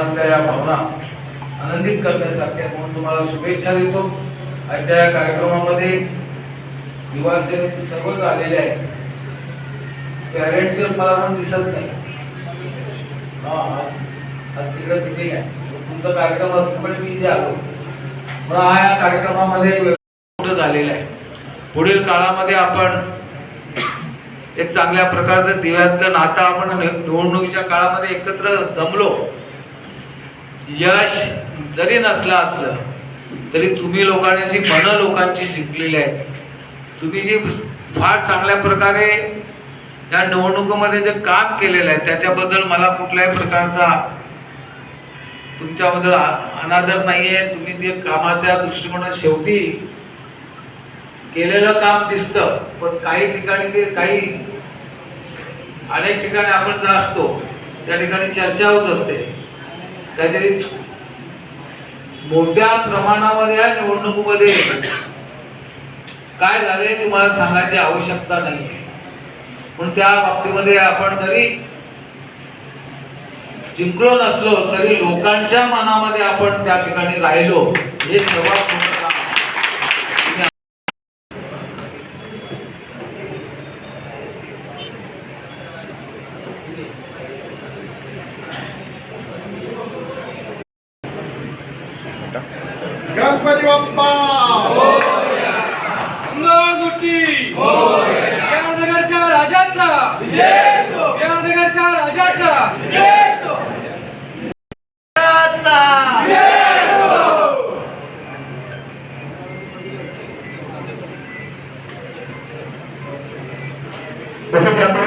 या भावना आनंदित करण्यासारख्या म्हणून तुम्हाला शुभेच्छा देतो. आजच्या या कार्यक्रमामध्ये युवासेने सर्वच आलेले आहेत. पॅरेंटचे मला पण दिसत नाही. हा आज तिकडे मिटिंग आहे. तुमचा कार्यक्रम असतो पण मी इथे आलो. पण हा या कार्यक्रमामध्ये मोठं झालेलं आहे. पुढील काळामध्ये आपण एक चांगल्या प्रकारचं दिव्यातलं नातं आपण निवडणुकीच्या काळामध्ये एकत्र जमलो. यश जरी नसला असलं तरी तुम्ही लोकांनी जी मनं लोकांची जिंकलेली आहेत तुम्ही जी फार चांगल्या प्रकारे या निवडणुकीमध्ये जे काम केलेलं आहे त्याच्याबद्दल मला कुठल्याही प्रकारचा तुमच्याबद्दल अनादर नाही आहे तुम्ही ते कामाच्या दृष्टिकोनात शेवटी केलेलं काम दिसतं पण काही ठिकाणी ते काही अनेक ठिकाणी आपण जर असतो त्या ठिकाणी चर्चा होत असते. काहीतरी मोठ्या प्रमाणामध्ये या निवडणुकीमध्ये काय झाले तुम्हाला सांगायची आवश्यकता नाही. पण त्या बाबतीमध्ये आपण जरी जिंकलो नसलो तरी लोकांच्या मनामध्ये आपण त्या ठिकाणी राहिलो हे सर्वात वाटा गणपती बाप्पा नगरच्या राजाचा नगरच्या राजाचा Gracias.